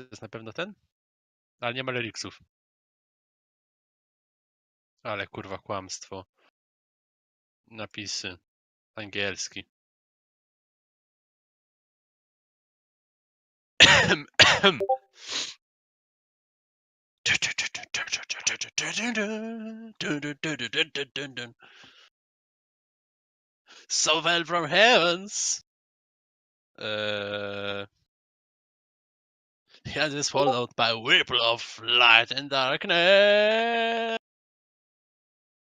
To jest na pewno ten? Ale nie ma Leliksów. Ale kurwa kłamstwo. Napisy. Angielski. So fell from heavens. Uh, he is swallowed by ripple of light and darkness.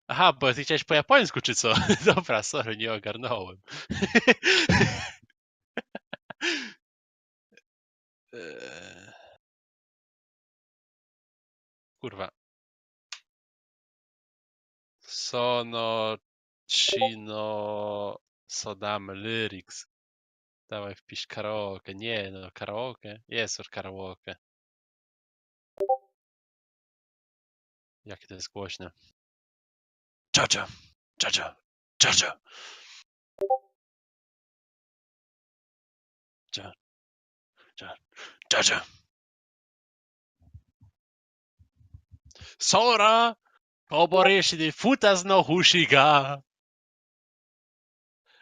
Aha, bo ty chciałeś po japońsku, czy co? Dobra, sorry, nie ogarnąłem. Eee. Kurwa. Sono, Chino, Sodam, Lyrics. Dawaj wpisz karaoke. Nie no, karaoke? Jest już karaoke. Jakie to jest głośne. Czacia, czacia, czacia. Cza, cza, czacia. Sora, koboreshi de futas no hushi ga. E,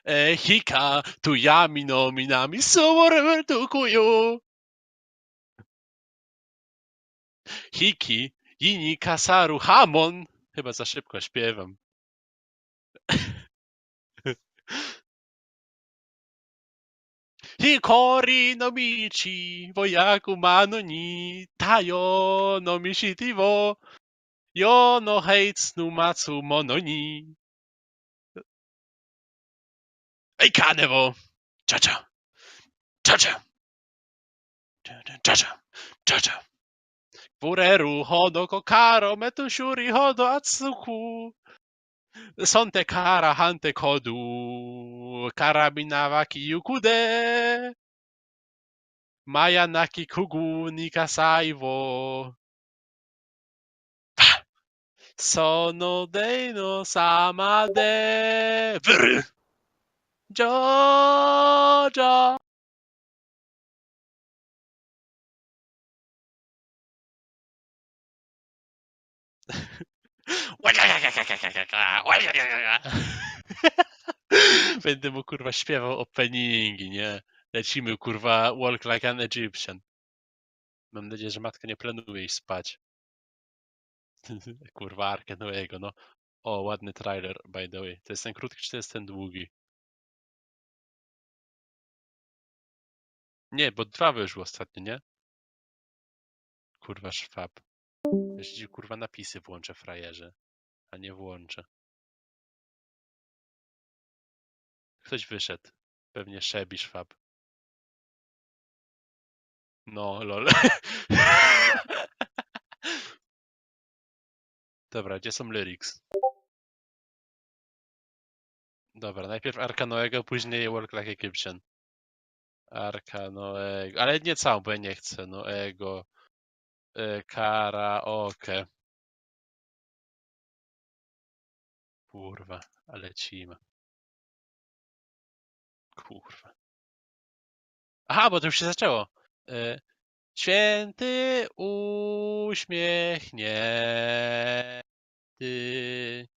hika, tu yami no minami sumore tukuyo. Hiki, yini kasaru hamon. Chyba za szybko śpiewam. Hikori no michi, woyaku mano ni, tayo no mishiti wo, yo no heitsu matsu mono ni. Ei kanevo, cha-cha, cha-cha, cha-cha, cha-cha. Bureru hodo kokaro metu shuri hodo atsuku. Sonte kara hante kodu. Karabina waki yukude. Maya naki kugu nikasai wo. Sono dei no sama de. Vru. Jojo. Będę mu kurwa śpiewał openingi, nie? Lecimy kurwa walk like an Egyptian. Mam nadzieję, że matka nie planuje iść spać. kurwa Arkę Noego, no. O, ładny trailer, by the way. To jest ten krótki, czy to jest ten długi? Nie, bo dwa wyszły ostatnio, nie? Kurwa szwab. Jeśli kurwa napisy włączę frajerze, a nie włączę. Ktoś wyszedł. Pewnie Szebi szwab. No, lol. Dobra, gdzie są lyrics? Dobra, najpierw Arka Noego, później Work Like Egyptian. Arka Noego, ale nie całą, bo ja nie chcę. Noego. Y, karaoke. Kurwa, ale lecimy. Kurwa. Aha, bo to już się zaczęło. Y, Święty uśmiechnięty.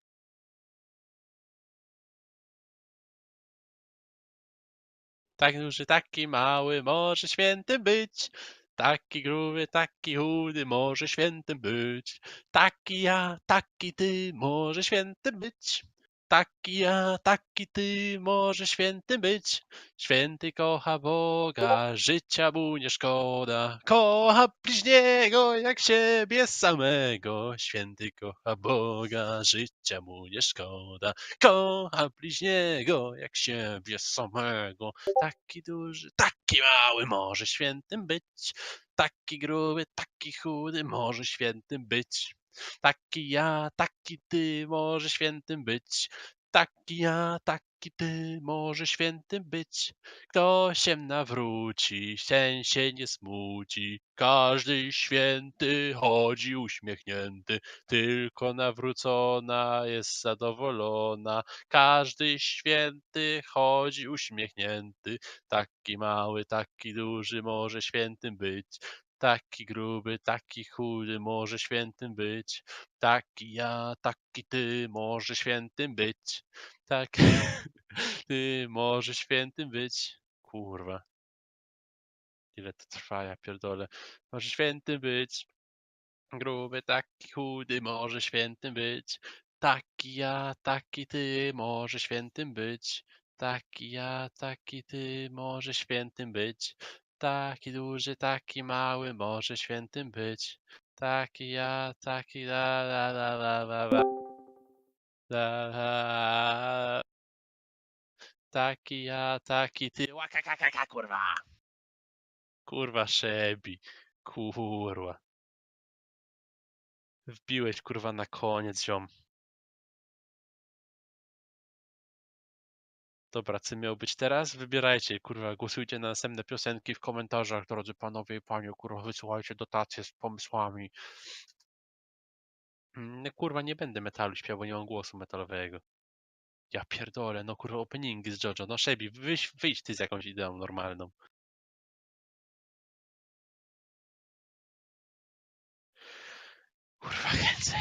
Tak duży, taki mały, może świętym być. Taki gruby, taki chudy, może świętym być. Taki ja, taki ty, może świętym być. Taki ja, taki ty, może świętym być. Święty kocha Boga, życia mu nie szkoda. Kocha bliźniego jak siebie samego. Święty kocha Boga, życia mu nie szkoda. Kocha bliźniego jak siebie samego. Taki duży, taki mały, może świętym być. Taki gruby, taki chudy, może świętym być. Taki ja, taki ty, może świętym być. Taki ja, taki ty, może świętym być. Kto się nawróci, ten się nie smuci. Każdy święty chodzi uśmiechnięty. Tylko nawrócona jest zadowolona. Każdy święty chodzi uśmiechnięty. Taki mały, taki duży, może świętym być. Taki gruby, taki chudy, może świętym być. Taki ja, taki ty, może świętym być. Tak, ty, może świętym być. Kurwa. Ile to trwa, ja pierdolę. Może świętym być. Gruby, taki chudy, może świętym być. Taki ja, taki ty, może świętym być. Taki ja, taki ty, może świętym być. Taki duży, taki mały, może świętym być. Taki ja, taki la la la la la la. La, la. Taki ja, taki ty. Łakakakaka, kurwa. Kurwa, szebi. Kurwa. Wbiłeś kurwa na koniec, ziom. Dobra, co miał być teraz? Wybierajcie, kurwa, głosujcie na następne piosenki w komentarzach, drodzy panowie i panie, kurwa, wysyłajcie dotacje z pomysłami. Mm, no, Kurwa, nie będę metalu śpiewał, bo nie mam głosu metalowego. Ja pierdolę, no kurwa, openingi z JoJo. No Szebi, wyjść, wyjść ty z jakąś ideą normalną. Kurwa, więcej.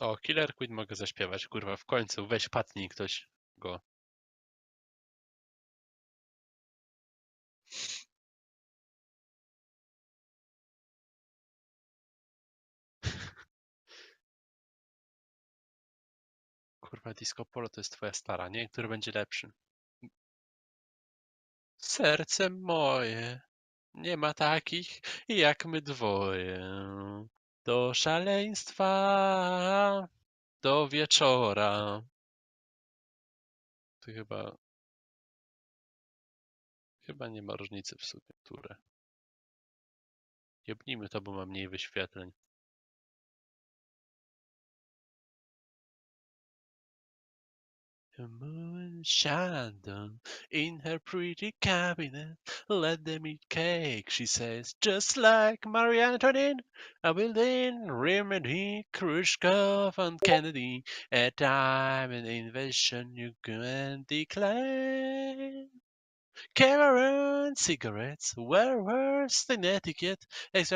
O, Killer Queen mogę zaśpiewać, kurwa, w końcu, weź patnij ktoś go. Kurwa, Disco Polo to jest twoja stara, nie? Który będzie lepszy? Serce moje, nie ma takich jak my dwoje. Do szaleństwa, do wieczora. To chyba... Chyba nie ma różnicy w sumie, które. Jebnijmy to, bo ma mniej wyświetleń. The moon shine down in her pretty cabinet. Let them eat cake, she says, just like Marie Antoinette. Then remedy Khrushchev and Kennedy. A time and invasion you can declare. Cameron cigarettes were worse than etiquette. She's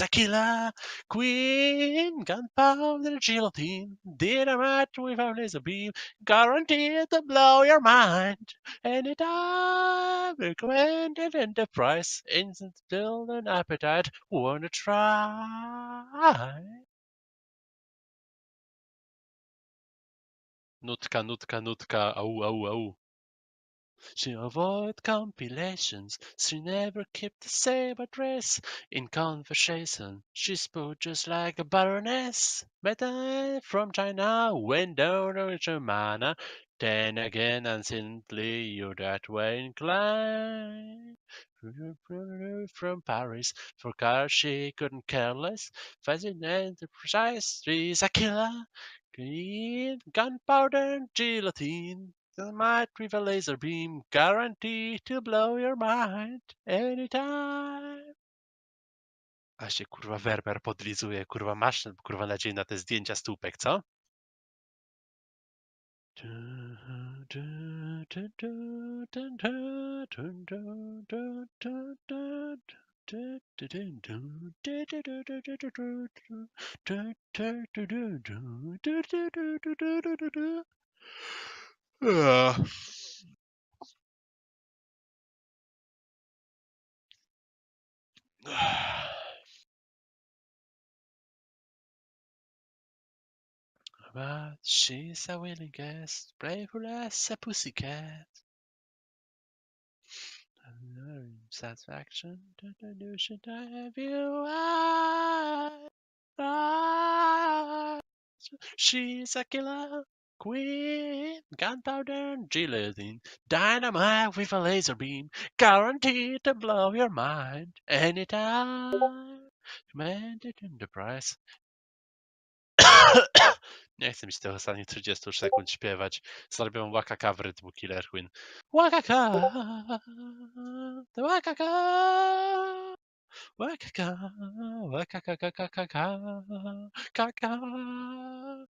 a killer queen. Gunpowder guillotine. Dynamite with a laser beam. Guaranteed to blow your mind. Anytime. Recommended enterprise. Instant build an appetite. Wanna try? Nutka, nutka, nutka. Au, au, au. She avoid compilations. She never kept the same address. In conversation, she spoke just like a baroness. But I, from China, went down to Germana. Then again, and simply you're that way inclined. From Paris, for cars she couldn't care less. Fascinating, precise, she's a killer. Green gunpowder and guillotine. Dynamite with a laser beam, guaranteed to blow your mind anytime. A się kurwa Werber podlizuje, kurwa masz kurwa nadzieję na te zdjęcia stópek, co? Ugh. But she's a willing guest, playful as a pussycat. Satisfaction notion I have you. I, I, she's a killer queen, gunpowder and guillotine, dynamite with a laser beam, guaranteed to blow your mind anytime. Commanded Enterprise. Nie chcę mi się tych ostatnich 30 sekund śpiewać. Zrobią łakaka w rytmu Killer Queen. Łakaka! Łakaka! łakaka, łakakakakaka, kaka.